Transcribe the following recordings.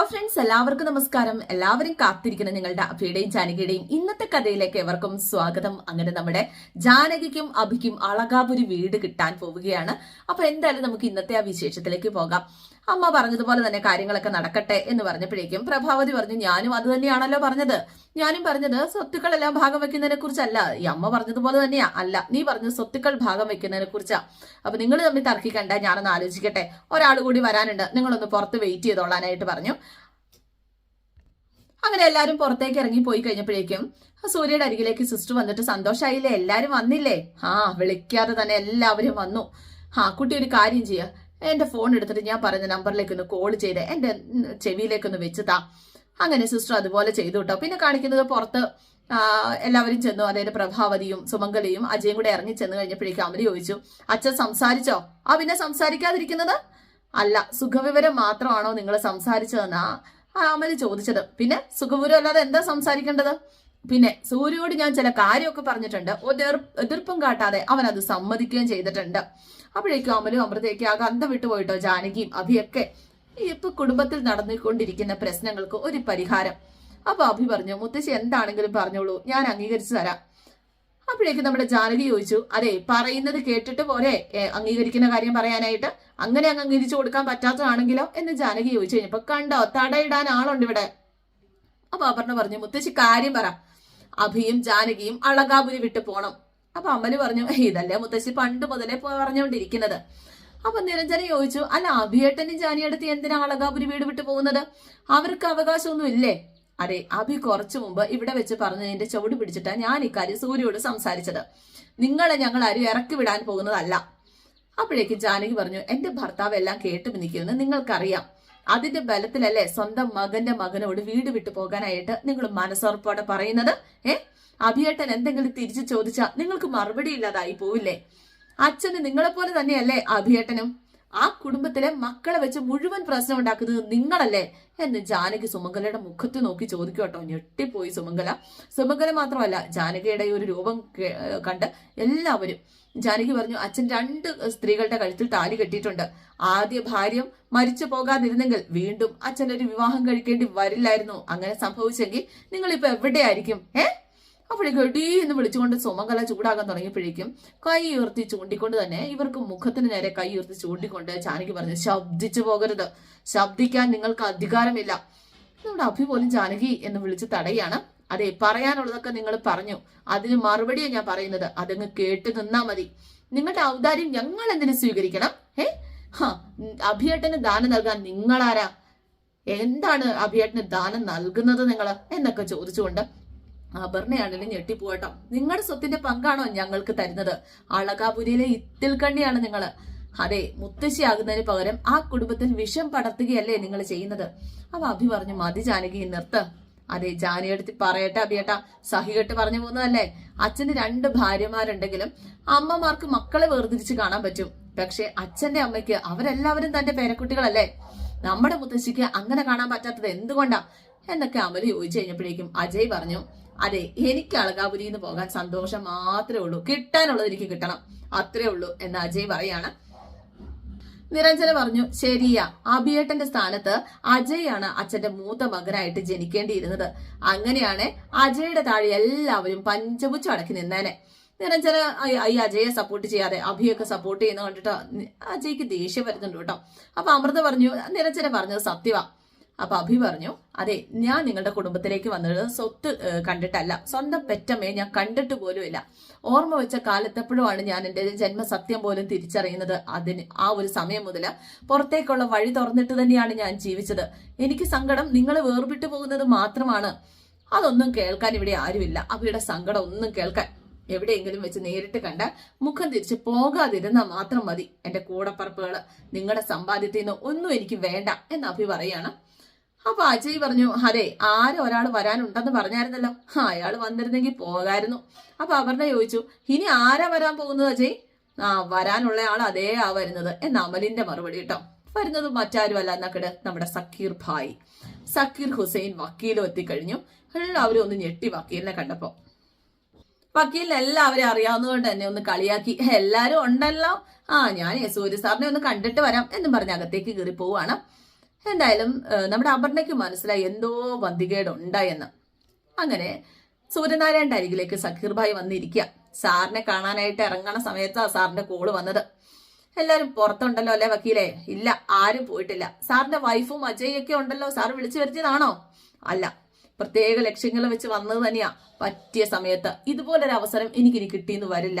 Hello friends എല്ലാവർക്കും നമസ്കാരം. എല്ലാവരും കാത്തിരിക്കുന്ന നിങ്ങളുടെ അഭിയുടെയും ജാനകിയുടെയും ഇന്നത്തെ കഥയിലേക്ക് എവർക്കും സ്വാഗതം. അങ്ങനെ നമ്മുടെ ജാനകിക്കും അഭിക്കും അളകാപുരി വീട് കിട്ടാൻ പോവുകയാണ്. അപ്പൊ എന്തായാലും നമുക്ക് ഇന്നത്തെ ആ വിശേഷത്തിലേക്ക് പോകാം. അമ്മ പറഞ്ഞതുപോലെ തന്നെ കാര്യങ്ങളൊക്കെ നടക്കട്ടെ എന്ന് പറഞ്ഞപ്പോഴേക്കും പ്രഭാവതി പറഞ്ഞു ഞാനും അത് തന്നെയാണല്ലോ പറഞ്ഞത്. ഞാനും പറഞ്ഞത് സ്വത്തുക്കളെല്ലാം ഭാഗം വെക്കുന്നതിനെ കുറിച്ചല്ല. ഈ അമ്മ പറഞ്ഞതുപോലെ തന്നെയാ. അല്ല നീ പറഞ്ഞു സ്വത്തുക്കൾ ഭാഗം വെക്കുന്നതിനെ കുറിച്ചാ. അപ്പൊ നിങ്ങൾ തമ്മിൽ തർക്കിക്കണ്ട ഞാനൊന്ന് ആലോചിക്കട്ടെ. ഒരാൾ കൂടി വരാനുണ്ട്. നിങ്ങളൊന്ന് പുറത്ത് വെയിറ്റ് ചെയ്തോളാനായിട്ട് പറഞ്ഞു. അങ്ങനെ എല്ലാവരും പുറത്തേക്ക് ഇറങ്ങി പോയി കഴിഞ്ഞപ്പോഴേക്കും സൂര്യയുടെ അരികിലേക്ക് സിസ്റ്റർ വന്നിട്ട് സന്തോഷമായില്ലേ എല്ലാവരും വന്നില്ലേ? ആ വിളിക്കാതെ തന്നെ എല്ലാവരും വന്നു. ആ കുട്ടി ഒരു കാര്യം ചെയ്യുക എന്റെ ഫോൺ എടുത്തിട്ട് ഞാൻ പറഞ്ഞ നമ്പറിലേക്ക് ഒന്ന് കോൾ ചെയ്ത്. എന്റെ ചെവിയിലേക്ക് ഒന്ന് വെച്ച് താ അങ്ങനെ സിസ്റ്റർ അതുപോലെ ചെയ്തു കേട്ടോ പിന്നെ കാണിക്കുന്നത് പുറത്ത് എല്ലാവരും ചെന്നു. അതായത് പ്രഭാവതിയും സുമംഗലയും അജയും കൂടെ ഇറങ്ങി ചെന്ന് കഴിഞ്ഞപ്പോഴേക്കും അമലി ചോദിച്ചു അച്ഛൻ സംസാരിച്ചോ? ആ പിന്നെ സംസാരിക്കാതിരിക്കുന്നത്? അല്ല സുഖവിവരം മാത്രമാണോ നിങ്ങൾ സംസാരിച്ചതെന്നാ? അമൽ ചോദിച്ചത്. പിന്നെ സുഖവിവരം അല്ലാതെ എന്താ സംസാരിക്കേണ്ടത്? പിന്നെ സൂര്യോട് ഞാൻ ചില കാര്യമൊക്കെ പറഞ്ഞിട്ടുണ്ട്. എതിർപ്പും കാട്ടാതെ അവൻ അത് സമ്മതിക്കുകയും ചെയ്തിട്ടുണ്ട്. അപ്പോഴേക്കും അമലും അമൃതയൊക്കെ ആ ഗന്ധം വിട്ടുപോയിട്ടോ ജാനകിയും അഭിയൊക്കെ. ഇപ്പൊ കുടുംബത്തിൽ നടന്നുകൊണ്ടിരിക്കുന്ന പ്രശ്നങ്ങൾക്ക് ഒരു പരിഹാരം. അപ്പൊ അഭി പറഞ്ഞു മുത്തശ്ശി എന്താണെങ്കിലും പറഞ്ഞോളൂ ഞാൻ അംഗീകരിച്ചു തരാം. അപ്പോഴേക്കും നമ്മുടെ ജാനകി ചോദിച്ചു അതെ പറയുന്നത് കേട്ടിട്ട് പോരെ? അംഗീകരിക്കുന്ന കാര്യം പറയാനായിട്ട്? അങ്ങനെ അങ്ങ് അംഗീകരിച്ചു കൊടുക്കാൻ പറ്റാത്തതാണെങ്കിലോ? എന്ന് ജാനകി ചോദിച്ചു കഴിഞ്ഞപ്പോ കണ്ടോ തടയിടാൻ ആളുണ്ട് ഇവിടെ. അപ്പൊ അപർണ പറഞ്ഞു മുത്തശ്ശി കാര്യം പറ. അഭിയും ജാനകിയും അളകാപുരി വിട്ടു പോണം. അപ്പൊ അമ്മൽ പറഞ്ഞു ഇതല്ലേ മുത്തശ്ശി പണ്ട് മുതലേ പറഞ്ഞുകൊണ്ടിരിക്കുന്നത് അപ്പൊ നിരഞ്ജന ചോദിച്ചു അല്ല അഭിയേട്ടനും ജാനിയടുത്ത് എന്തിനാ അളകാപുരി വീട് വിട്ടു പോകുന്നത്? അവർക്ക് അവകാശമൊന്നും ഇല്ലേ? അതെ അഭി കുറച്ചു മുമ്പ് ഇവിടെ വെച്ച് പറഞ്ഞതിന്റെ ചുവട് പിടിച്ചിട്ടാ ഞാൻ ഇക്കാര്യം സൂര്യോട് സംസാരിച്ചത്. നിങ്ങളെ ഞങ്ങൾ ആരും ഇറക്കി വിടാൻ പോകുന്നതല്ല. അപ്പോഴേക്ക് ജാനകി പറഞ്ഞു എന്റെ ഭർത്താവ് എല്ലാം കേട്ടു നിൽക്കുമെന്ന് നിങ്ങൾക്കറിയാം. അതിന്റെ ബലത്തിലല്ലേ സ്വന്തം മകന്റെ മകനോട് വീട് വിട്ടു പോകാനായിട്ട് നിങ്ങൾ മനസ്സുറപ്പോടെ പറയുന്നത് ഏ? അഭിയേട്ടൻ എന്തെങ്കിലും തിരിച്ചു ചോദിച്ചാൽ നിങ്ങൾക്ക് മറുപടി ഇല്ലാതായി പോവില്ലേ? അച്ഛന് നിങ്ങളെപ്പോലെ തന്നെയല്ലേ അഭിയേട്ടനും? ആ കുടുംബത്തിലെ മക്കളെ വെച്ച് മുഴുവൻ പ്രശ്നം ഉണ്ടാക്കുന്നത് നിങ്ങളല്ലേ? എന്ന് ജാനകി സുമംഗലയുടെ മുഖത്ത് നോക്കി ചോദിക്കട്ടോ ഞെട്ടിപ്പോയി സുമംഗല. സുമംഗല മാത്രമല്ല ജാനകിയുടെ ഒരു രൂപം കണ്ട് എല്ലാവരും ജാനകി പറഞ്ഞു അച്ഛൻ രണ്ട് സ്ത്രീകളുടെ കഴുത്തിൽ താലി കെട്ടിയിട്ടുണ്ട്. ആദ്യ ഭാര്യ മരിച്ചു പോകാതിരുന്നെങ്കിൽ വീണ്ടും അച്ഛൻ ഒരു വിവാഹം കഴിക്കേണ്ടി വരില്ലായിരുന്നു. അങ്ങനെ സംഭവിച്ചെങ്കിൽ നിങ്ങൾ ഇപ്പൊ എവിടെയായിരിക്കും? ഏ? അപ്പോഴേക്കും എടീ എന്ന് വിളിച്ചുകൊണ്ട് സുമംഗല ചൂടാകാൻ തുടങ്ങിയപ്പോഴേക്കും കൈ ഉയർത്തി ചൂണ്ടിക്കൊണ്ട് തന്നെ ഇവർക്ക് മുഖത്തിന് നേരെ കൈ ഉയർത്തി ചൂണ്ടിക്കൊണ്ട് ചാനകി പറഞ്ഞു ശബ്ദിച്ചു പോകരുത്. ശബ്ദിക്കാൻ നിങ്ങൾക്ക് അധികാരമില്ല. നമ്മുടെ അഭി പോലും ജാനകി എന്ന് വിളിച്ച് തടയാണ് അതെ പറയാനുള്ളതൊക്കെ നിങ്ങൾ പറഞ്ഞു. അതിന് മറുപടിയാണ് ഞാൻ പറയുന്നത്. അതങ്ങ് കേട്ട് നിന്നാ മതി. നിങ്ങളുടെ ഔദാര്യം ഞങ്ങൾ എന്തിനു സ്വീകരിക്കണം? ഏ ഹാ അഭിയേട്ടന് ദാനം നൽകാൻ നിങ്ങളാരാ? എന്താണ് അഭിയേട്ടന് ദാനം നൽകുന്നത് നിങ്ങൾ? എന്നൊക്കെ ചോദിച്ചുകൊണ്ട് അപർണയാണെങ്കിലും ഞെട്ടിപ്പോട്ടോ നിങ്ങളുടെ സ്വത്തിന്റെ പങ്കാണോ ഞങ്ങൾക്ക് തരുന്നത്? അളകാപുരിയിലെ ഇത്തിൽ കണ്ണിയാണ് നിങ്ങൾ അതെ മുത്തശ്ശിയാകുന്നതിന് പകരം ആ കുടുംബത്തിൽ വിഷം പടർത്തുകയല്ലേ നിങ്ങൾ ചെയ്യുന്നത്? അപ്പൊ അഭി പറഞ്ഞു മതി ജാനകി നിർത്ത്. അതെ ജാനിയെടുത്ത് പറയട്ടെ അഭിയേട്ട. സഹികെട്ട് പറഞ്ഞു പോകുന്നതല്ലേ? അച്ഛന് രണ്ട് ഭാര്യമാരുണ്ടെങ്കിലും അമ്മമാർക്ക് മക്കളെ വേർതിരിച്ച് കാണാൻ പറ്റും. പക്ഷെ അച്ഛന്റെ അമ്മയ്ക്ക് അവരെല്ലാവരും തന്റെ പേരക്കുട്ടികളല്ലേ? നമ്മുടെ മുത്തശ്ശിക്ക് അങ്ങനെ കാണാൻ പറ്റാത്തത് എന്തുകൊണ്ടാ? എന്നൊക്കെ അമൽ ചോദിച്ചു കഴിഞ്ഞപ്പോഴേക്കും അജയ് പറഞ്ഞു അതെ എനിക്ക് അളകാപുരിയിൽ എന്ന് പോകാൻ സന്തോഷം മാത്രമേ ഉള്ളൂ. കിട്ടാനുള്ളത് എനിക്ക് കിട്ടണം. അത്രേ ഉള്ളൂ എന്ന് അജയ് പറയാണ്. നിരഞ്ജന പറഞ്ഞു ശരിയാ അഭിയേട്ടന്റെ സ്ഥാനത്ത് അജയാണ് അച്ഛന്റെ മൂത്ത മകനായിട്ട് ജനിക്കേണ്ടിയിരുന്നത്. അങ്ങനെയാണ് അജയുടെ താഴെ എല്ലാവരും പഞ്ചപുച്ച അടക്കി നിന്നേനെ. നിരഞ്ജന ഈ അജയെ സപ്പോർട്ട് ചെയ്യാതെ അഭിയൊക്കെ സപ്പോർട്ട് ചെയ്യുന്ന കണ്ടിട്ട് അജയ്ക്ക് ദേഷ്യം വരുന്നുണ്ട് കേട്ടോ. അപ്പൊ അമൃത പറഞ്ഞു നിരഞ്ജന പറഞ്ഞത് സത്യവാ. അപ്പൊ അഭി പറഞ്ഞു അതെ ഞാൻ നിങ്ങളുടെ കുടുംബത്തിലേക്ക് വന്നത് സ്വത്ത് കണ്ടിട്ടല്ല. സ്വന്തം പെറ്റമ്മയെ ഞാൻ കണ്ടിട്ട് പോലുമില്ല ഓർമ്മ വെച്ച കാലത്തെപ്പോഴുമാണ് ഞാൻ എന്റെ ജന്മസത്യം പോലും തിരിച്ചറിയുന്നത്. അതിന് ആ ഒരു സമയം മുതൽ പുറത്തേക്കുള്ള വഴി തുറന്നിട്ട് തന്നെയാണ് ഞാൻ ജീവിച്ചത്. എനിക്ക് സങ്കടം നിങ്ങൾ വേർപിട്ടു പോകുന്നത് മാത്രമാണ്. അതൊന്നും കേൾക്കാൻ ഇവിടെ ആരുമില്ല. അഭിയുടെ സങ്കടം ഒന്നും കേൾക്കാൻ എവിടെയെങ്കിലും വെച്ച് നേരിട്ട് കണ്ട മുഖം തിരിച്ച് പോകാതിരുന്നാൽ മാത്രം മതി. എന്റെ കൂടപ്പറപ്പുകൾ നിങ്ങളുടെ സമ്പാദ്യത്തിൽ നിന്ന് ഒന്നും എനിക്ക് വേണ്ട എന്ന് അഭി പറയാണ് അപ്പൊ അജയ് പറഞ്ഞു അതെ ആരും ഒരാൾ വരാനുണ്ടെന്ന് പറഞ്ഞായിരുന്നല്ലോ. അയാൾ വന്നിരുന്നെങ്കിൽ പോകായിരുന്നു. അപ്പൊ അപർണ ചോദിച്ചു ഇനി ആരാ വരാൻ പോകുന്നത് അജയ്? ആ വരാനുള്ള ആൾ അതേ ആ വരുന്നത്. എന്ന അമലിന്റെ മറുപടി കേട്ടോ. വരുന്നത് മറ്റാരുമല്ല എന്നക്കട് നമ്മുടെ സക്കീർ ഭായ്. സക്കീർ ഹുസൈൻ വക്കീലും എത്തിക്കഴിഞ്ഞു. എല്ലാവരും ഒന്ന് ഞെട്ടി വക്കീലിനെ കണ്ടപ്പോ. വക്കീലിന് എല്ലാവരും അറിയാവുന്നതുകൊണ്ട് തന്നെ ഒന്ന് കളിയാക്കി. എല്ലാരും ഉണ്ടല്ലോ. ആ ഞാൻ സൂര്യ സാറിനെ ഒന്ന് കണ്ടിട്ട് വരാം എന്നും പറഞ്ഞ് അകത്തേക്ക് കയറി പോവാണ് എന്തായാലും നമ്മുടെ അപർണയ്ക്ക് മനസ്സിലായി എന്തോ വന്തികേട് ഉണ്ടായെന്ന് അങ്ങനെ സൂര്യനാരായണന്റെ അരികിലേക്ക് സക്കീർ ഭായി വന്നിരിക്കുക സാറിനെ കാണാനായിട്ട് ഇറങ്ങണ സമയത്താണ് സാറിന്റെ കോൾ വന്നത്. എല്ലാരും പുറത്തുണ്ടല്ലോ അല്ലേ വക്കീലെ? ഇല്ല ആരും പോയിട്ടില്ല. സാറിന്റെ വൈഫും അജയൊക്കെ ഉണ്ടല്ലോ സാർ വിളിച്ചു വരുത്തിയതാണോ? അല്ല പ്രത്യേക ലക്ഷ്യങ്ങൾ വെച്ച് വന്നത് തന്നെയാ. പറ്റിയ സമയത്ത് ഇതുപോലൊരു അവസരം എനിക്കിനി കിട്ടിയെന്ന് വരില്ല.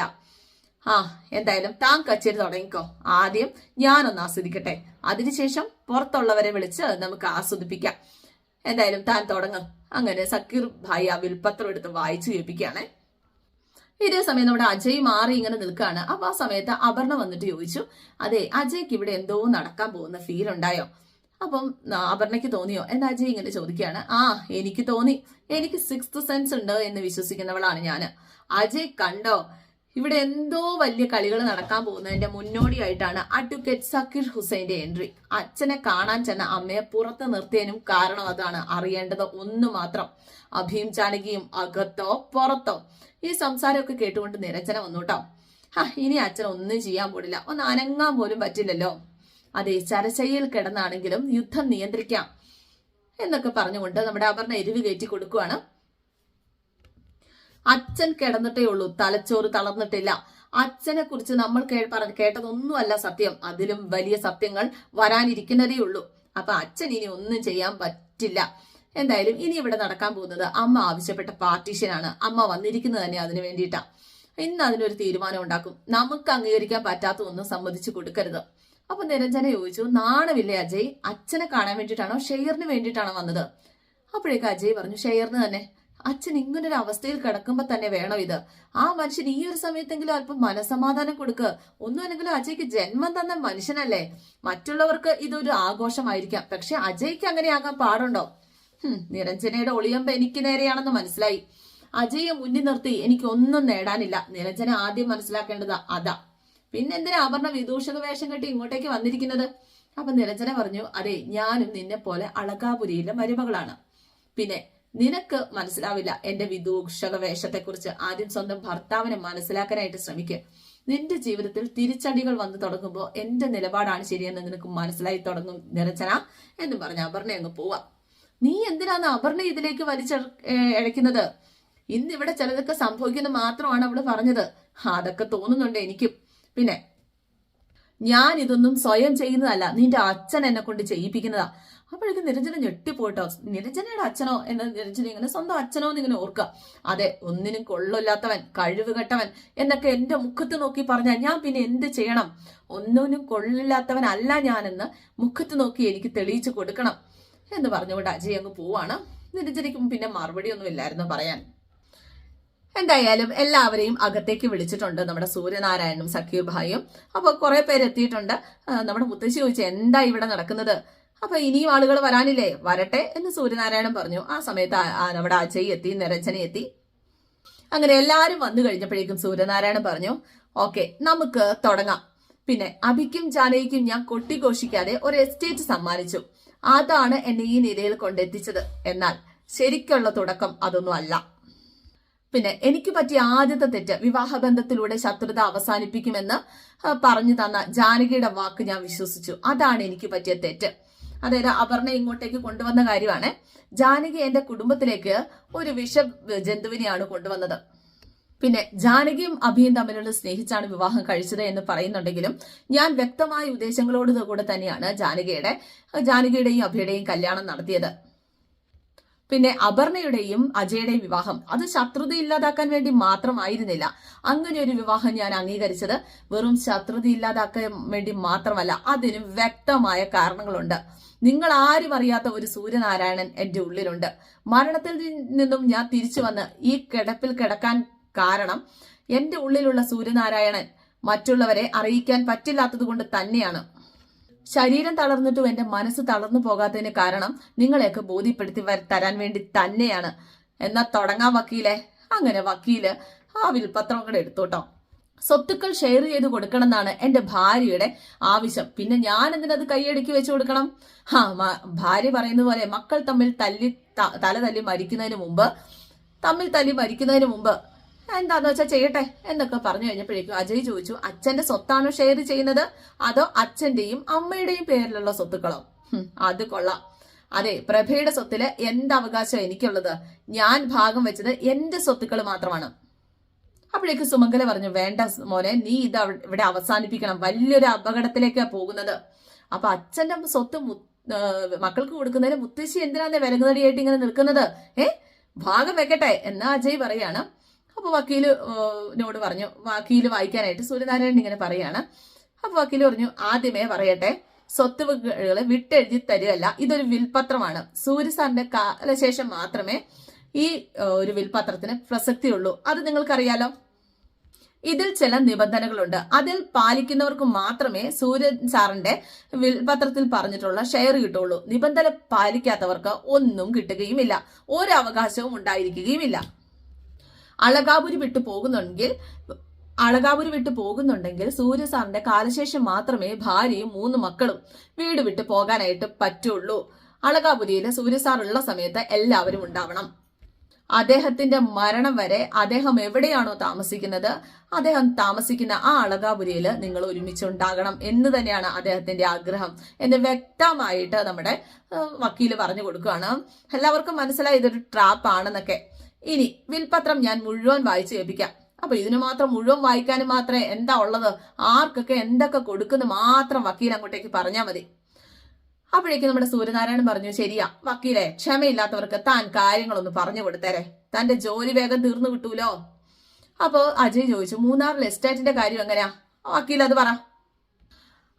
ആ എന്തായാലും താൻ കച്ചേരി തുടങ്ങിക്കോ. ആദ്യം ഞാനൊന്ന് ആസ്വദിക്കട്ടെ. അതിനുശേഷം പുറത്തുള്ളവരെ വിളിച്ച് നമുക്ക് ആസ്വദിപ്പിക്കാം. എന്തായാലും താൻ തുടങ്ങും. അങ്ങനെ സക്കീർ ഭായി ആ വിൽപത്രം എടുത്ത് വായിച്ചു കേൾപ്പിക്കുകയാണേ. ഇതേ സമയം നമ്മുടെ അജയ് മാറി ഇങ്ങനെ നിൽക്കുകയാണ്. അപ്പൊ ആ സമയത്ത് അപർണ വന്നിട്ട് ചോദിച്ചു അതെ അജയ്ക്ക് ഇവിടെ എന്തോ നടക്കാൻ പോകുന്ന ഫീൽ ഉണ്ടായോ? അപ്പം അപർണയ്ക്ക് തോന്നിയോ? എന്ന് അജയ് ഇങ്ങനെ ചോദിക്കുകയാണ് ആ എനിക്ക് തോന്നി. എനിക്ക് സിക്സ്ത് സെൻസ് ഉണ്ട് എന്ന് വിശ്വസിക്കുന്നവളാണ് ഞാൻ അജയ് കണ്ടോ? ഇവിടെ എന്തോ വലിയ കളികൾ നടക്കാൻ പോകുന്നതിന്റെ മുന്നോടിയായിട്ടാണ് അഡ്വക്കേറ്റ് സക്കീർ ഹുസൈന്റെ എൻട്രി. അച്ഛനെ കാണാൻ ചെന്ന അമ്മയെ പുറത്ത് നിർത്തിയതിനും കാരണം അതാണ് അറിയേണ്ടത് ഒന്ന് മാത്രം. അഭീം ജാനകിയും അകത്തോ പുറത്തോ? ഈ സംസാരമൊക്കെ കേട്ടുകൊണ്ട് നിരഞ്ജന വന്നു ഇനി അച്ഛൻ ഒന്നും ചെയ്യാൻ പോടില്ല ഒന്ന് അനങ്ങാൻ പോലും പറ്റില്ലല്ലോ. അതെ ചരശയിൽ കിടന്നാണെങ്കിലും യുദ്ധം നിയന്ത്രിക്കാം എന്നൊക്കെ പറഞ്ഞുകൊണ്ട് നമ്മുടെ അപർണ എരിവ് കയറ്റി കൊടുക്കുവാണ്. അച്ഛൻ കിടന്നിട്ടേ ഉള്ളൂ. തലച്ചോറ് തളർന്നിട്ടില്ല. അച്ഛനെ കുറിച്ച് നമ്മൾ കേട്ടതൊന്നുമല്ല സത്യം. അതിലും വലിയ സത്യങ്ങൾ വരാനിരിക്കുന്നതേ ഉള്ളൂ. അപ്പൊ അച്ഛൻ ഇനി ഒന്നും ചെയ്യാൻ പറ്റില്ല. എന്തായാലും ഇനി ഇവിടെ നടക്കാൻ പോകുന്നത് അമ്മ ആവശ്യപ്പെട്ട പാർട്ടീഷനാണ് അമ്മ വന്നിരിക്കുന്നത് തന്നെ അതിനു വേണ്ടിയിട്ടാ. ഇന്ന് അതിനൊരു തീരുമാനം ഉണ്ടാക്കും. നമുക്ക് അംഗീകരിക്കാൻ പറ്റാത്ത ഒന്നും സമ്മതിച്ചു കൊടുക്കരുത്. അപ്പൊ നിരഞ്ജന ചോദിച്ചു നാണമില്ലേ അജയ്? അച്ഛനെ കാണാൻ വേണ്ടിയിട്ടാണോ? ഷെയറിന് വേണ്ടിയിട്ടാണോ വന്നത്? അപ്പോഴേക്ക് അജയ് പറഞ്ഞു ഷെയറിന് തന്നെ. അച്ഛൻ ഇങ്ങനെ ഒരു അവസ്ഥയിൽ കിടക്കുമ്പോ തന്നെ വേണം ഇത്. ആ മനുഷ്യൻ ഈ ഒരു സമയത്തെങ്കിലും അല്പം മനസമാധാനം കൊടുക്ക്. ഒന്നും അല്ലെങ്കിലും അജയ്ക്ക് ജന്മം തന്ന മനുഷ്യനല്ലേ. മറ്റുള്ളവർക്ക് ഇതൊരു ആഘോഷമായിരിക്കാം. പക്ഷെ അജയ്ക്ക് അങ്ങനെയാകാൻ പാടുണ്ടോ? നിരഞ്ജനയുടെ ഒളിയമ്പ് എനിക്ക് നേരെയാണെന്ന് മനസ്സിലായി. അജയെ മുന്നിൽ നിർത്തി എനിക്ക് ഒന്നും നേടാനില്ല. നിരഞ്ജന ആദ്യം മനസ്സിലാക്കേണ്ടത് അതാ. പിന്നെന്തിനാ അപർണ വിദൂഷക വേഷം കെട്ടി ഇങ്ങോട്ടേക്ക് വന്നിരിക്കുന്നത്? അപ്പൊ നിരഞ്ജന പറഞ്ഞു അതെ ഞാനും നിന്നെ പോലെ അളകാപുരിയിലെ മരുമകളാണ്. പിന്നെ നിനക്ക് മനസ്സിലാവില്ല എന്റെ വിദൂഷക വേഷത്തെക്കുറിച്ച് ആദ്യം സ്വന്തം ഭർത്താവിനെ മനസ്സിലാക്കാനായിട്ട് ശ്രമിക്കുക നിന്റെ ജീവിതത്തിൽ തിരിച്ചടികൾ വന്നു തുടങ്ങുമ്പോൾ എന്റെ നിലപാടാണ് ശരിയെന്ന് നിനക്ക് മനസ്സിലായി തുടങ്ങും നിരഞ്ജന എന്ന് പറഞ്ഞ അപർണ അങ്ങ് പോവാ. നീ എന്തിനാണ് അപർണ ഇതിലേക്ക് വലിച്ചഴക്കുന്നത് ഇന്ന് ഇന്നിവിടെ ചിലതൊക്കെ സംഭവിക്കുന്നത് മാത്രമാണ് അവൾ പറഞ്ഞത്. അതൊക്കെ തോന്നുന്നുണ്ട് എനിക്കും. പിന്നെ ഞാൻ ഇതൊന്നും സ്വയം ചെയ്യുന്നതല്ല. നിന്റെ അച്ഛൻ എന്നെ കൊണ്ട് ചെയ്യിപ്പിക്കുന്നതാ. അപ്പോഴേക്കും നിരഞ്ജന ഞെട്ടിപ്പോയിട്ടോ? നിരഞ്ജനയുടെ അച്ഛനോ? എന്ന് നിരഞ്ജന ഇങ്ങനെ സ്വന്തം അച്ഛനോ എന്ന് ഇങ്ങനെ ഓർക്കുക. അതെ ഒന്നിനും കൊള്ളില്ലാത്തവൻ കഴിവ് കെട്ടവൻ എന്നൊക്കെ എന്റെ മുഖത്ത് നോക്കി പറഞ്ഞാൽ ഞാൻ പിന്നെ എന്ത് ചെയ്യണം? ഒന്നിനും കൊള്ളില്ലാത്തവനല്ല ഞാനെന്ന് മുഖത്ത് നോക്കി എനിക്ക് തെളിയിച്ചു കൊടുക്കണം എന്ന് പറഞ്ഞുകൊണ്ട് അജയ് അങ്ങ് പോവാണ്. നിരഞ്ജനയ്ക്കും പിന്നെ മറുപടി ഒന്നും ഇല്ലായിരുന്നു പറയാൻ. എന്തായാലും എല്ലാവരെയും അകത്തേക്ക് വിളിച്ചിട്ടുണ്ട് നമ്മുടെ സൂര്യനാരായണനും സഖ്യുഭായും. അപ്പോൾ അപ്പൊ കുറെ പേര് എത്തിയിട്ടുണ്ട്. നമ്മുടെ മുത്തശ്ശി ചോദിച്ചു എന്താ ഇവിടെ നടക്കുന്നത്? അപ്പൊ ഇനിയും ആളുകൾ വരാനില്ലേ? വരട്ടെ എന്ന് സൂര്യനാരായണൻ പറഞ്ഞു. ആ സമയത്ത് നമ്മുടെ അജയ് എത്തി നിരഞ്ജന എത്തി. അങ്ങനെ എല്ലാവരും വന്നു കഴിഞ്ഞപ്പോഴേക്കും സൂര്യനാരായണൻ പറഞ്ഞു ഓക്കെ നമുക്ക് തുടങ്ങാം. പിന്നെ അഭിക്കും ജാനകിക്കും ഞാൻ കൊട്ടിഘോഷിക്കാതെ ഒരു എസ്റ്റേറ്റ് സമ്മാനിച്ചു. അതാണ് എന്നെ ഈ നിലയിൽ കൊണ്ടെത്തിച്ചത്. എന്നാൽ ശരിക്കുള്ള തുടക്കം അതൊന്നും അല്ല. പിന്നെ എനിക്ക് പറ്റിയ ആദ്യത്തെ തെറ്റ് വിവാഹബന്ധത്തിലൂടെ ശത്രുത അവസാനിപ്പിക്കുമെന്ന് പറഞ്ഞു തന്ന ജാനകിയുടെ വാക്ക് ഞാൻ വിശ്വസിച്ചു. അതാണ് എനിക്ക് പറ്റിയ തെറ്റ്. അതായത് അപർണ ഇങ്ങോട്ടേക്ക് കൊണ്ടുവന്ന കാര്യമാണ്. ജാനകി എന്റെ കുടുംബത്തിലേക്ക് ഒരു വിഷ ജന്തുവിനെയാണ് കൊണ്ടുവന്നത്. പിന്നെ ജാനകിയും അഭിയും തമ്മിലുള്ള സ്നേഹിച്ചാണ് വിവാഹം കഴിച്ചത് എന്ന് പറയുന്നുണ്ടെങ്കിലും ഞാൻ വ്യക്തമായ ഉദ്ദേശങ്ങളോട് കൂടെ തന്നെയാണ് ജാനകിയുടെ ജാനകിയുടെയും അഭിയുടെയും കല്യാണം നടത്തിയത്. പിന്നെ അപർണയുടെയും അജയുടെയും വിവാഹം. അത് ശത്രുത ഇല്ലാതാക്കാൻ വേണ്ടി മാത്രമായിരുന്നില്ല. അങ്ങനെ ഒരു വിവാഹം ഞാൻ അംഗീകരിച്ചത് വെറും ശത്രുത ഇല്ലാതാക്കാൻ വേണ്ടി മാത്രമല്ല. അതിന് വ്യക്തമായ കാരണങ്ങളുണ്ട്. നിങ്ങൾ ആരും അറിയാത്ത ഒരു സൂര്യനാരായണൻ എന്റെ ഉള്ളിലുണ്ട്. മരണത്തിൽ നിന്നും ഞാൻ തിരിച്ചു വന്ന് ഈ കിടപ്പിൽ കിടക്കാൻ കാരണം എന്റെ ഉള്ളിലുള്ള സൂര്യനാരായണൻ മറ്റുള്ളവരെ അറിയിക്കാൻ പറ്റില്ലാത്തത് കൊണ്ട് തന്നെയാണ്. ശരീരം തളർന്നിട്ടും എന്റെ മനസ്സ് തളർന്നു പോകാത്തതിന് കാരണം നിങ്ങളെയൊക്കെ ബോധ്യപ്പെടുത്തി തരാൻ വേണ്ടി തന്നെയാണ്. എന്നാ തുടങ്ങാൻ വക്കീലെ. അങ്ങനെ വക്കീൽ ആ വിൽപത്രം കൂടെ എടുത്തോട്ടോ സ്വത്തുക്കൾ ഷെയർ ചെയ്ത് കൊടുക്കണം എന്നാണ് എന്റെ ഭാര്യയുടെ ആവശ്യം. പിന്നെ ഞാൻ എന്തിനത് കൈയടക്കി വെച്ചു കൊടുക്കണം? ആ ഭാര്യ പറയുന്ന പോലെ മക്കൾ തമ്മിൽ തല്ലി തല തല്ലി മരിക്കുന്നതിന് മുമ്പ് തമ്മിൽ തല്ലി മരിക്കുന്നതിന് മുമ്പ് എന്താന്ന് വെച്ചാൽ ചെയ്യട്ടെ എന്നൊക്കെ പറഞ്ഞു കഴിഞ്ഞപ്പോഴേക്കും അജയ് ചോദിച്ചു അച്ഛന്റെ സ്വത്താണോ ഷെയർ ചെയ്യുന്നത്? അതോ അച്ഛന്റെയും അമ്മയുടെയും പേരിലുള്ള സ്വത്തുക്കളോ? അത് കൊള്ളാം. അതെ പ്രഭയുടെ സ്വത്തിൽ എന്ത് അവകാശം എനിക്കുള്ളത്? ഞാൻ ഭാഗം വെച്ചത് എന്റെ സ്വത്തുക്കൾ മാത്രമാണ്. അപ്പോഴേക്ക് സുമംഗല പറഞ്ഞു വേണ്ട മോനെ നീ ഇത് ഇവിടെ അവസാനിപ്പിക്കണം. വലിയൊരു അപകടത്തിലേക്കാ പോകുന്നത്. അപ്പൊ അച്ഛന്റെ സ്വത്ത് മക്കൾക്ക് കൊടുക്കുന്നതിന് മുത്തശ്ശി എന്തിനാന്ന് വിലങ്ങുതടിയായിട്ട് ഇങ്ങനെ നിൽക്കുന്നത്? ഏ? ഭാഗം വെക്കട്ടെ. എന്ന് അജയ് പറയാണ്. അപ്പൊ വക്കീൽ ആ, നോട് പറഞ്ഞു വക്കീൽ വായിക്കാനായിട്ട് സൂര്യനാരായണൻ ഇങ്ങനെ പറയാണ്. അപ്പൊ വക്കീൽ പറഞ്ഞു ആദ്യമേ പറയട്ടെ സ്വത്ത് സ്വത്തുവകൾ വിട്ടെഴുതി തരികയല്ല ഇതൊരു വിൽപത്രമാണ്. സൂര്യസാറിന്റെ കാലശേഷം മാത്രമേ ഈ ഒരു വിൽപത്രത്തിന് പ്രസക്തിയുള്ളൂ. അത് നിങ്ങൾക്കറിയാലോ? ഇതിൽ ചില നിബന്ധനകളുണ്ട്. അതിൽ പാലിക്കുന്നവർക്ക് മാത്രമേ സൂര്യൻ സാറിന്റെ വിൽപത്രത്തിൽ പറഞ്ഞിട്ടുള്ള ഷെയർ കിട്ടുള്ളൂ നിബന്ധന പാലിക്കാത്തവർക്ക് ഒന്നും കിട്ടുകയുമില്ല. ഒരു അവകാശവും ഉണ്ടായിരിക്കുകയുമില്ല. അളകാപുരി വിട്ടു പോകുന്നുണ്ടെങ്കിൽ അളകാപുരി വിട്ടു പോകുന്നുണ്ടെങ്കിൽ സൂര്യ സാറിന്റെ കാലശേഷം മാത്രമേ ഭാര്യയും മൂന്ന് മക്കളും വീട് വിട്ടു പോകാനായിട്ട് പറ്റുള്ളൂ. അളകാപുരിയിൽ സൂര്യ ഉള്ള സമയത്ത് എല്ലാവരും ഉണ്ടാവണം. അദ്ദേഹത്തിന്റെ മരണം വരെ അദ്ദേഹം എവിടെയാണോ താമസിക്കുന്നത് അദ്ദേഹം താമസിക്കുന്ന ആ അളകാപുരിയിൽ നിങ്ങൾ ഒരുമിച്ചുണ്ടാകണം എന്ന് തന്നെയാണ് അദ്ദേഹത്തിന്റെ ആഗ്രഹം എന്ന് വ്യക്തമായിട്ട് നമ്മുടെ വക്കീൽ പറഞ്ഞു കൊടുക്കുകയാണ്. എല്ലാവർക്കും മനസ്സിലായി ഇതൊരു ട്രാപ്പ് ആണെന്നൊക്കെ. ഇനി വിൽപത്രം ഞാൻ മുഴുവൻ വായിച്ചു കേൾപ്പിക്കാം. അപ്പൊ ഇതിന് മാത്രം മുഴുവൻ വായിക്കാനും മാത്രമേ എന്താ ഉള്ളത്? ആർക്കൊക്കെ എന്തൊക്കെ കൊടുക്കുന്നു മാത്രം വക്കീൽ അങ്ങോട്ടേക്ക് പറഞ്ഞാൽ മതി. അപ്പോഴേക്കും നമ്മുടെ സൂര്യനാരായണൻ പറഞ്ഞു ശരിയാ വക്കീലെ ക്ഷമയില്ലാത്തവർക്ക് താൻ കാര്യങ്ങളൊന്ന് പറഞ്ഞു കൊടുത്തേരെ. തന്റെ ജോലി വേഗം തീർന്നു കിട്ടൂലോ? അപ്പോ അജയ് ചോദിച്ചു മൂന്നാറിലെ എസ്റ്റേറ്റിന്റെ കാര്യം എങ്ങനെയാ? വക്കീൽ അത് പറ.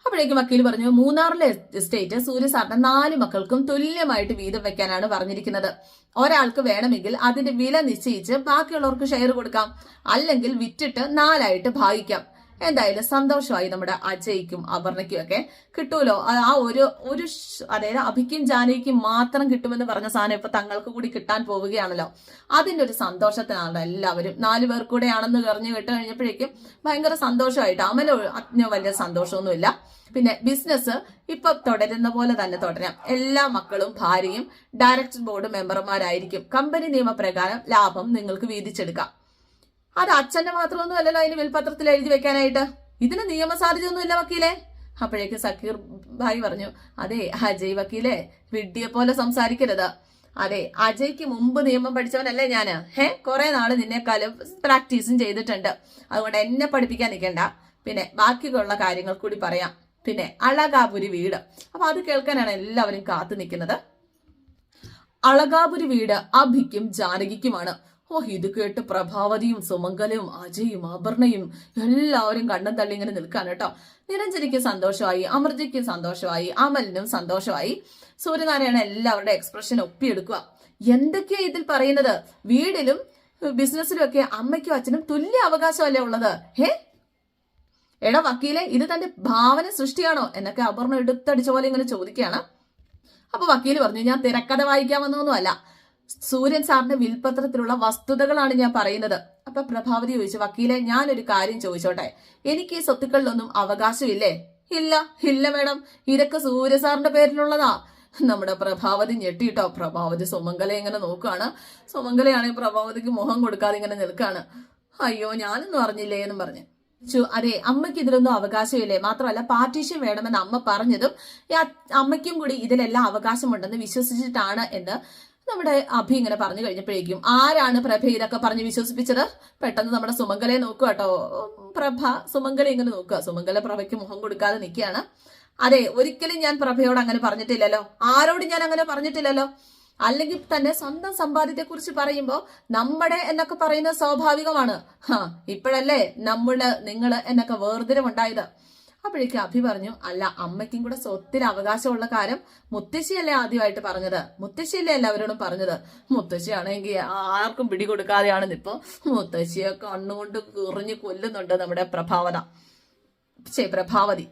അപ്പോഴേക്കും വക്കീൽ പറഞ്ഞു മൂന്നാറിലെ എസ്റ്റേറ്റ് സൂര്യ സാറിന്റെ നാല് മക്കൾക്കും തുല്യമായിട്ട് വീതം വെക്കാനാണ് പറഞ്ഞിരിക്കുന്നത്. ഒരാൾക്ക് വേണമെങ്കിൽ അതിന്റെ വില നിശ്ചയിച്ച് ബാക്കിയുള്ളവർക്ക് ഷെയർ കൊടുക്കാം. അല്ലെങ്കിൽ വിറ്റിട്ട് നാലായിട്ട് ഭാഗിക്കാം. എന്തായാലും സന്തോഷമായി നമ്മുടെ അജയ്ക്കും അപർണയ്ക്കും ഒക്കെ കിട്ടൂലോ? ആ ഒരു ഒരു അതായത് അഭിക്കും ജാനകിക്കും മാത്രം കിട്ടുമെന്ന് പറഞ്ഞ സാധനം ഇപ്പൊ തങ്ങൾക്ക് കൂടി കിട്ടാൻ പോവുകയാണല്ലോ. അതിന്റെ ഒരു സന്തോഷത്തിനാണ് എല്ലാവരും നാലു പേർ കൂടെ ആണെന്ന് പറഞ്ഞു കേട്ട് കഴിഞ്ഞപ്പോഴേക്കും ഭയങ്കര സന്തോഷമായിട്ട് അമല വലിയ സന്തോഷമൊന്നുമില്ല. പിന്നെ ബിസിനസ് ഇപ്പൊ തുടരുന്ന പോലെ തന്നെ തുടരാം. എല്ലാ മക്കളും ഭാര്യയും ഡയറക്ടർ ബോർഡ് മെമ്പർമാരായിരിക്കും കമ്പനി നിയമപ്രകാരം ലാഭം നിങ്ങൾക്ക് വീതിച്ചെടുക്കാം. അത് അച്ഛന്റെ മാത്രമൊന്നും അല്ലല്ലോ അതിന് വിൽപത്രത്തിൽ എഴുതി വെക്കാനായിട്ട്. ഇതിന് നിയമസാധ്യതയൊന്നുമില്ല വക്കീലെ? അപ്പോഴേക്ക് സക്കീർ ഭായി പറഞ്ഞു അതെ അജയ് വക്കീലെ വിഡ്ഢിയെ പോലെ സംസാരിക്കരുത്. അതെ അജയ്ക്ക് മുമ്പ് നിയമം പഠിച്ചവനല്ലേ ഞാൻ. ഹേ കുറെ നാൾ നിന്നെക്കാളും പ്രാക്ടീസും ചെയ്തിട്ടുണ്ട്. അതുകൊണ്ട് എന്നെ പഠിപ്പിക്കാൻ നിൽക്കണ്ട. പിന്നെ ബാക്കിയുള്ള കാര്യങ്ങൾ കൂടി പറയാം. പിന്നെ അളകാപുരി വീട്. അപ്പൊ അത് കേൾക്കാനാണ് എല്ലാവരും കാത്തു നിൽക്കുന്നത്. അളകാപുരി വീട് അഭിക്കും ജാനകിക്കുമാണ്. ഓ ഇത് കേട്ട് പ്രഭാവതിയും സുമംഗലയും അജയും അപർണയും എല്ലാവരും കണ്ണും തള്ളി ഇങ്ങനെ നിൽക്കാൻ കേട്ടോ. നിരഞ്ജനിക്ക് സന്തോഷമായി അമൃതയ്ക്ക് സന്തോഷമായി അമലിനും സന്തോഷമായി. സൂര്യനാരായണ എല്ലാവരുടെ എക്സ്പ്രഷൻ ഒപ്പിയെടുക്കുക. എന്തൊക്കെയാ ഇതിൽ പറയുന്നത്? വീടിലും ബിസിനസ്സിലും ഒക്കെ അമ്മയ്ക്കും അച്ഛനും തുല്യ അവകാശമല്ലേ ഉള്ളത്? ഹേ? എടാ വക്കീലെ ഇത് തന്റെ ഭാവന സൃഷ്ടിയാണോ? എന്നൊക്കെ അപർണ എടുത്തടിച്ച പോലെ ഇങ്ങനെ ചോദിക്കുകയാണ്. അപ്പൊ വക്കീൽ പറഞ്ഞു ഞാൻ തിരക്കഥ വായിക്കാൻ വന്നൊന്നുമല്ല സൂര്യൻ സാറിന്റെ വിൽപത്രത്തിലുള്ള വസ്തുതകളാണ് ഞാൻ പറയുന്നത്. അപ്പൊ പ്രഭാവതി ചോദിച്ചു വക്കീലെ ഞാനൊരു കാര്യം ചോദിച്ചോട്ടെ? എനിക്ക് ഈ സ്വത്തുക്കളിലൊന്നും അവകാശമില്ലേ? ഇല്ല ഇല്ല മേഡം. ഇതൊക്കെ സൂര്യ സാറിന്റെ പേരിലുള്ളതാ. നമ്മുടെ പ്രഭാവതി ഞെട്ടിട്ടോ? പ്രഭാവതി സുമംഗലെ ഇങ്ങനെ നോക്കുകയാണ്. സുമംഗലയാണെങ്കിൽ പ്രഭാവതിക്ക് മുഖം കൊടുക്കാതെ ഇങ്ങനെ നിൽക്കാണ് അയ്യോ ഞാനൊന്നും അറിഞ്ഞില്ലേ? എന്നും പറഞ്ഞു. അതെ അമ്മയ്ക്ക് ഇതിലൊന്നും അവകാശമില്ലേ? മാത്രമല്ല പാർട്ടീഷൻ വേണമെന്ന് അമ്മ പറഞ്ഞതും അമ്മയ്ക്കും കൂടി ഇതിലെല്ലാം അവകാശമുണ്ടെന്ന് വിശ്വസിച്ചിട്ടാണ് എന്ന് നമ്മുടെ അഭി ഇങ്ങനെ പറഞ്ഞു കഴിഞ്ഞപ്പോഴേക്കും ആരാണ് പ്രഭ ഇതൊക്കെ പറഞ്ഞ് വിശ്വസിപ്പിച്ചത്? പെട്ടെന്ന് നമ്മുടെ സുമംഗലയെ നോക്കുക കേട്ടോ. പ്രഭ സുമംഗല ഇങ്ങനെ നോക്കുക. സുമംഗല പ്രഭയ്ക്ക് മുഖം കൊടുക്കാതെ നിൽക്കുകയാണ്. അതെ ഒരിക്കലും ഞാൻ പ്രഭയോട് അങ്ങനെ പറഞ്ഞിട്ടില്ലല്ലോ. ആരോടും ഞാൻ അങ്ങനെ പറഞ്ഞിട്ടില്ലല്ലോ. അല്ലെങ്കിൽ തന്നെ സ്വന്തം സമ്പാദ്യത്തെ കുറിച്ച് പറയുമ്പോ നമ്മുടെ എന്നൊക്കെ പറയുന്നത് സ്വാഭാവികമാണ്. ഇപ്പോഴല്ലേ നമ്മൾ നിങ്ങൾ എന്നൊക്കെ വേർതിരിവുണ്ടായത്. അപ്പോഴേക്കും അഭി പറഞ്ഞു അല്ല അമ്മയ്ക്കും കൂടെ സ്വത്തിൽ അവകാശമുള്ള കാര്യം മുത്തശ്ശിയല്ലേ ആദ്യമായിട്ട് പറഞ്ഞത്? മുത്തശ്ശിയല്ലേ എല്ലാവരോടും പറഞ്ഞത്? മുത്തശ്ശിയാണെങ്കിൽ ആർക്കും പിടികൊടുക്കാതെയാണെന്ന് ഇപ്പൊ മുത്തശ്ശിയെ കണ്ണുകൊണ്ട് കുറിഞ്ഞ് കൊല്ലുന്നുണ്ട് നമ്മുടെ പ്രഭാവത. പ്രഭാവതി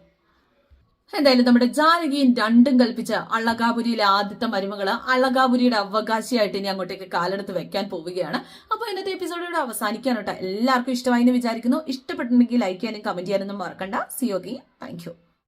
എന്തായാലും നമ്മുടെ ജാനകിയും രണ്ടും കൽപ്പിച്ച അള്ളകാപുരിയിലെ ആദ്യത്തെ മരുമകൾ അള്ളകാപുരിയുടെ അവകാശിയായിട്ട് ഇനി അങ്ങോട്ടേക്ക് കാലെടുത്ത് വെക്കാൻ പോവുകയാണ്. അപ്പൊ ഇന്നത്തെ എപ്പിസോഡിലൂടെ അവസാനിക്കാനോട്ടെ. എല്ലാവർക്കും ഇഷ്ടമായി എന്ന് വിചാരിക്കുന്നു. ഇഷ്ടപ്പെട്ടിട്ടുണ്ടെങ്കിൽ ലൈക്ക് ചെയ്യാനും കമന്റ് ചെയ്യാനൊന്നും മറക്കണ്ട. സിയോഗി താങ്ക് യു